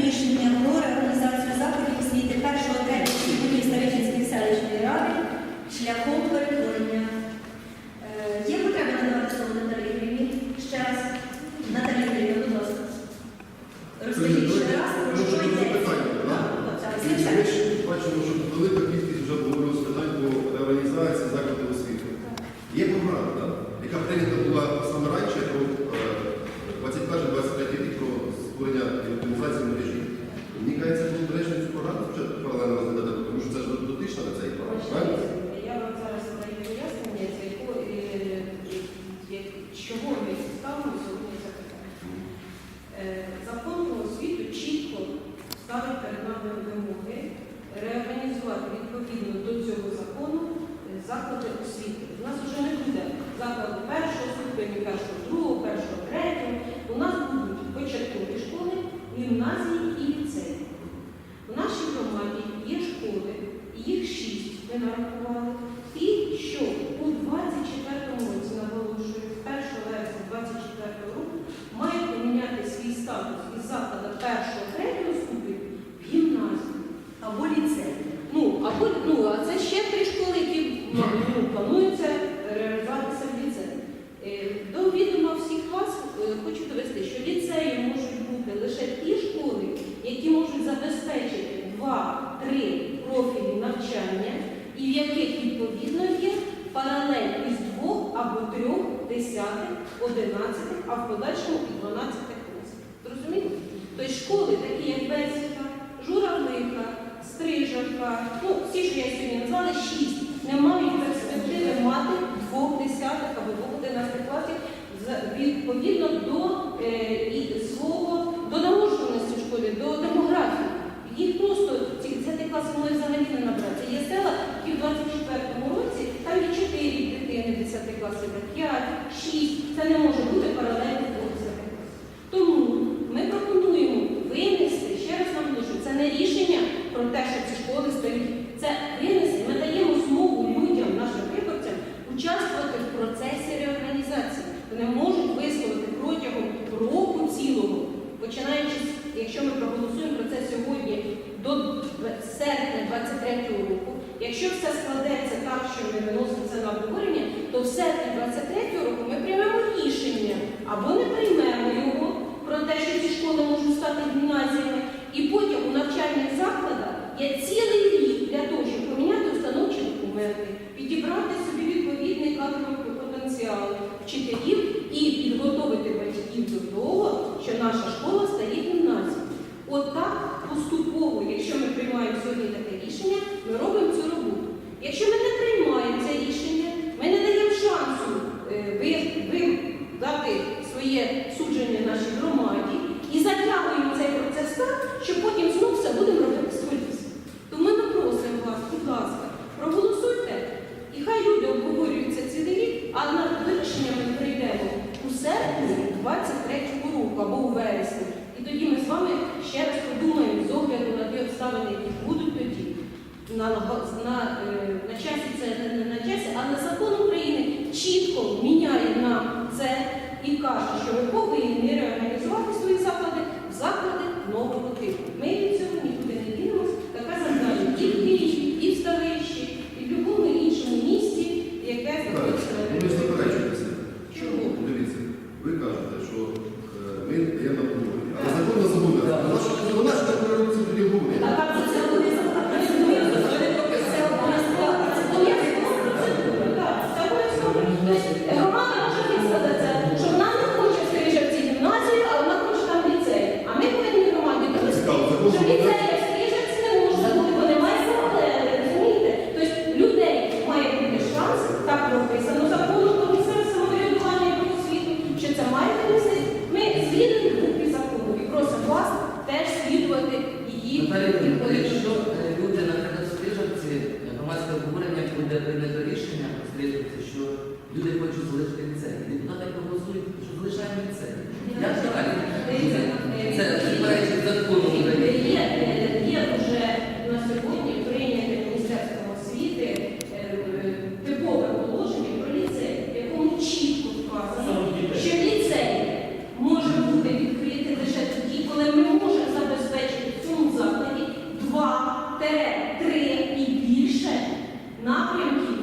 рішення про реорганізацію заходів освіти першого третього Будівлі Старичинської селищної ради шляхом перетворення. гімназії. 10, 11, а в подальшому і 12 класів. Зрозуміло? Тобто школи, такі як Бесіка, Журавлика, Стрижанка, ну, всі, що я сьогодні назвала, 6, не мають перспективи мати двох десятих або двох одинадцятих класів відповідно до е, і свого. що не це на обговорення, то в серпні 23-го року ми приймемо рішення або не приймемо його про те, що ці школи можуть стати гімназіями, і потім у навчальних закладах є ці зловживання, які будуть тоді на, на, е, на часі, це не на часі, але закон України чітко міняє нам це і каже, що ви повинні реорганізувати свої заклади в закладах. прийнято рішення розслідується, що люди хочуть залишити ліцей. Депутати голосують що залишаємо ліцей. Як далі? напрямки.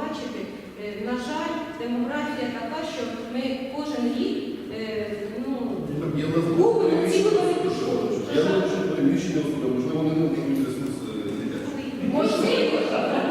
бачити. Е, на жаль, демографія така, що ми кожен рік е, ну, Я не можу приміщення особи, можливо, не можуть ресурс. Можливо.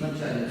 навчання.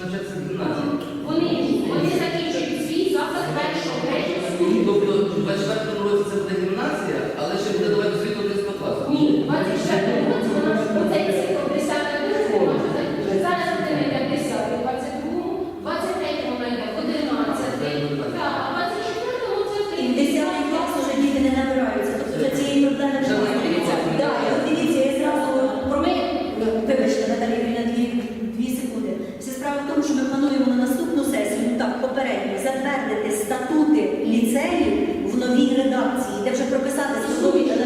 这这次你们 що ми плануємо на наступну сесію, ну так, попередньо, затвердити статути ліцеїв в новій редакції, де вже прописати статути.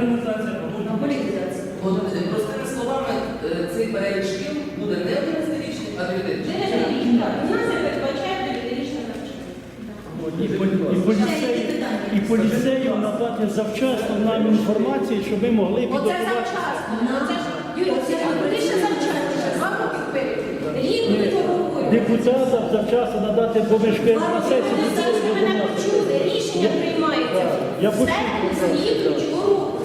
Декомунізація, монополізація. Простими словами, е, цей перелік шкіл буде не 11-річний, а 9-річний. І поліцею надати завчасно нам інформацію, щоб ми могли підготувати. Оце завчасно. Депутатам завчасно надати помешкання на сесії. Рішення приймається. Я почув.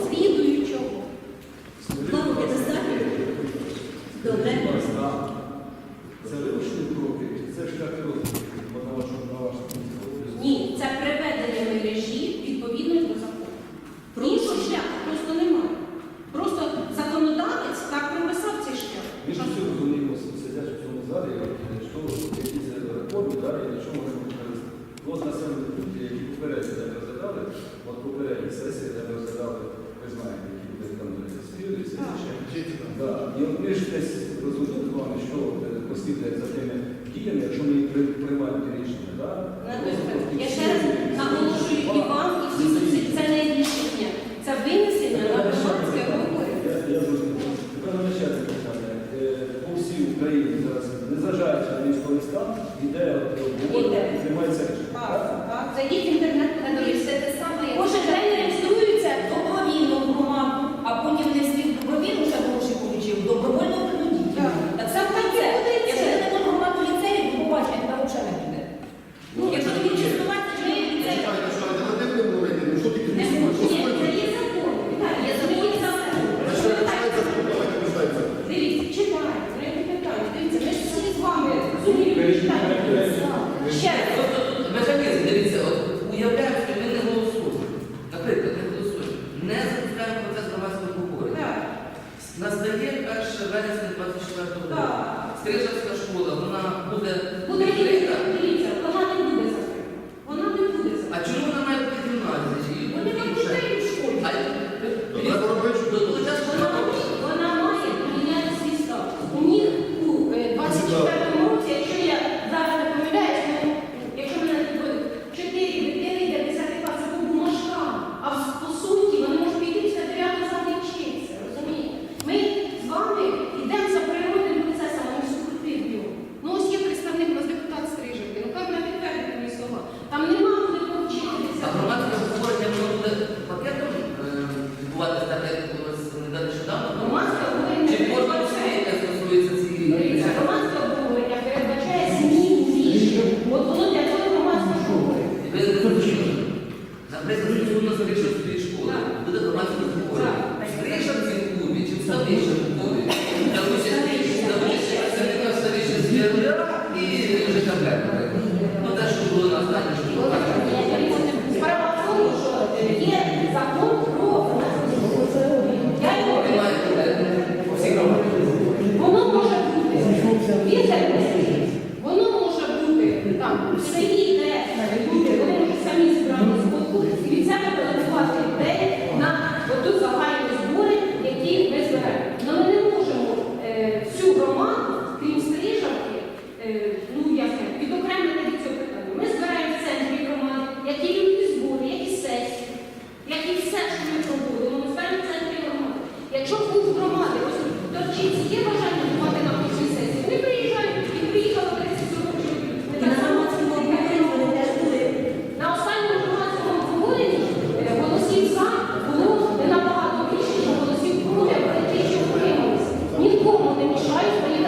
Да. І от ми ж десь розуміли, що е, послідує за тими діями, якщо ми приймаємо рішення. Да? Тобто, я ще раз наголошую і вам, і всі це не рішення. Це винесення на громадське обговорення. Я зрозумів. Тепер мене ще таке питання. Е, по всій Україні зараз, незважаючи на військовий стан, іде обговорення, е, займається рішення. Так, так. Настає 1 вересня 2024 року. Стрижавська школа, вона буде. Відкрита. Дивіться, багато не мішаю своїм